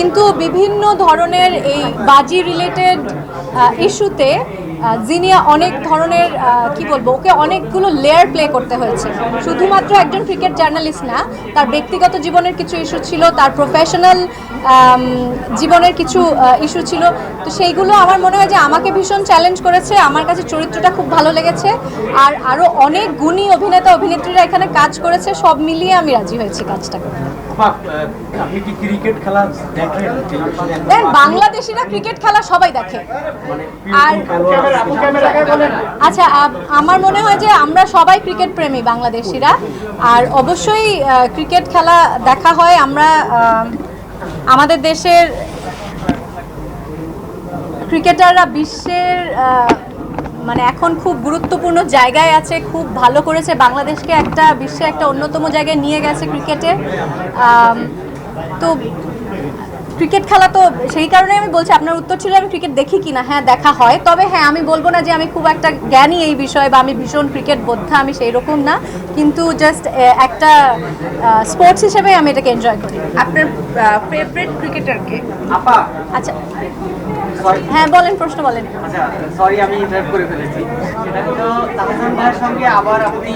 কিন্তু বিভিন্ন ধরনের এই বাজি রিলেটেড ইস্যুতে জিনিয়া অনেক ধরনের কি বলব, ওকে অনেকগুলো লেয়ার প্লে করতে হয়েছে। শুধুমাত্র একজন ক্রিকেট জার্নালিস্ট না, তার ব্যক্তিগত জীবনের কিছু ইস্যু ছিল, তার প্রফেশনাল জীবনের কিছু ইস্যু ছিল। তো সেইগুলো আমার মনে হয় যে আমাকে ভীষণ চ্যালেঞ্জ করেছে, আমার কাছে চরিত্রটা খুব ভালো লেগেছে, আর আরও অনেক গুণী অভিনেতা, অভিনেত্রীরা এখানে কাজ করেছে, সব মিলিয়ে আমি রাজি হয়েছি কাজটা করতে আপনি কি ক্রিকেট খেলা দেখেন? দেন বাংলাদেশিরা ক্রিকেট খেলা সবাই দেখে। মানে আর আচ্ছা আমার মনে হয় যে আমরা সবাই ক্রিকেট প্রেমী বাংলাদেশিরা। আর অবশ্যই ক্রিকেট খেলা দেখা হয় আমরা আমাদের দেশের ক্রিকেটাররা বিশ্বের মানে এখন খুব গুরুত্বপূর্ণ জায়গায় আছে, খুব ভালো করেছে। বাংলাদেশকে একটা বিশ্বে একটা অন্যতম জায়গায় নিয়ে গেছে ক্রিকেটে। তো ক্রিকেট খেলা তো সেই কারণে আমি বলছি আপনার উত্তর ছিল আমি ক্রিকেট দেখি কিনা। হ্যাঁ দেখা হয়। তবে হ্যাঁ আমি বলব না যে আমি খুব একটা জ্ঞানী এই বিষয়ে বা আমি ভীষণ ক্রিকেট বোদ্ধা আমি সেই রকম না। কিন্তু জাস্ট একটা স্পোর্টস হিসেবে আমি এটাকে এনজয় করি। আপনার ফেভারিট ক্রিকেটারকে আপা। আচ্ছা। হ্যাঁ বলেন প্রশ্ন বলেন। আচ্ছা সরি আমি ইন্টারাপ্ট করে ফেলেছি। সেটা হলো তাহসান ভাইয়ের সঙ্গে আবার আপনি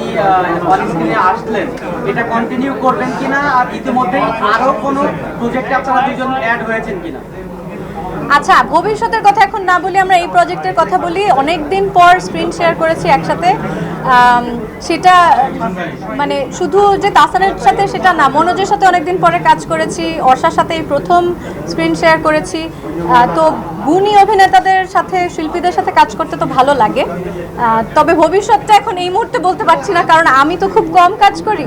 অন স্ক্রিনে আসলেন। এটা কন্টিনিউ করবেন কিনা? আর ইতিমধ্যেই আরও কোনো প্রজেক্টে আপনারা দুজন হয়েছেন কিনা? আচ্ছা ভবিষ্যতের কথা এখন না বলি আমরা এই প্রজেক্টের কথা বলি। অনেক দিন পর স্ক্রিন শেয়ার করেছি একসাথে। সেটা মানে শুধু যে তাসানের সাথে সেটা না, মনোজের সাথে অনেকদিন পরে কাজ করেছি। অর্ষার সাথে এই প্রথম স্ক্রিন শেয়ার করেছি। তো গুণী অভিনেতাদের সাথে, শিল্পীদের সাথে কাজ করতে তো ভালো লাগে। তবে ভবিষ্যৎটা এখন এই মুহূর্তে বলতে পারছি না, কারণ আমি তো খুব কম কাজ করি।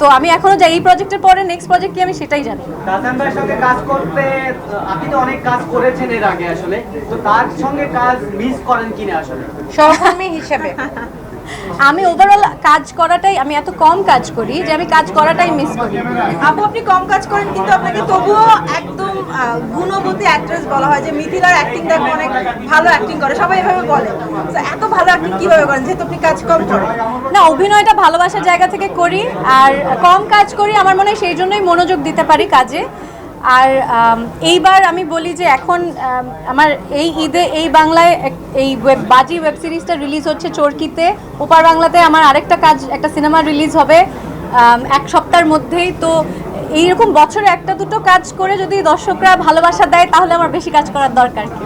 তো আমি এখনও যাই এই প্রজেক্টের পরে নেক্সট প্রজেক্ট কি আমি সেটাই জানি তাহসান ভাইয়ের সঙ্গে কাজ করতে আপনি তো অনেক কাজ করেছেন এর আগে আসলে। তো তার সঙ্গে কাজ মিস করেন কিনা আসলে? সহকর্মী হিসেবে। আমি ওভারঅল কাজ করাটাই আমি এত কম কাজ করি যে আমি কাজ করাটাই মিস করি। আপু আপনি কম কাজ করেন কিন্তু আপনাকে তবুও একদম গুণবতী অ্যাক্ট্রেস বলা হয় যে মিথিলার অ্যাক্টিং দেখো অনেক ভালো অ্যাক্টিং করে সবাই এভাবে বলে। এত ভালো অ্যাক্টিং কীভাবে করেন যেহেতু আপনি কাজ কম করেন? না অভিনয়টা ভালোবাসার জায়গা থেকে করি আর কম কাজ করি আমার মনে হয় সেই জন্যই মনোযোগ দিতে পারি কাজে। আর এইবার আমি বলি যে এখন আমার এই ঈদে, এই বাংলায় এই ওয়েব, বাজি ওয়েব সিরিজটা রিলিজ হচ্ছে চরকিতে। ওপার বাংলাতে আমার আরেকটা কাজ, একটা সিনেমা রিলিজ হবে এক সপ্তাহের মধ্যেই। তো এইরকম বছরে একটা দুটো কাজ করে যদি দর্শকরা ভালোবাসা দেয়, তাহলে আমার বেশি কাজ করার দরকার কি?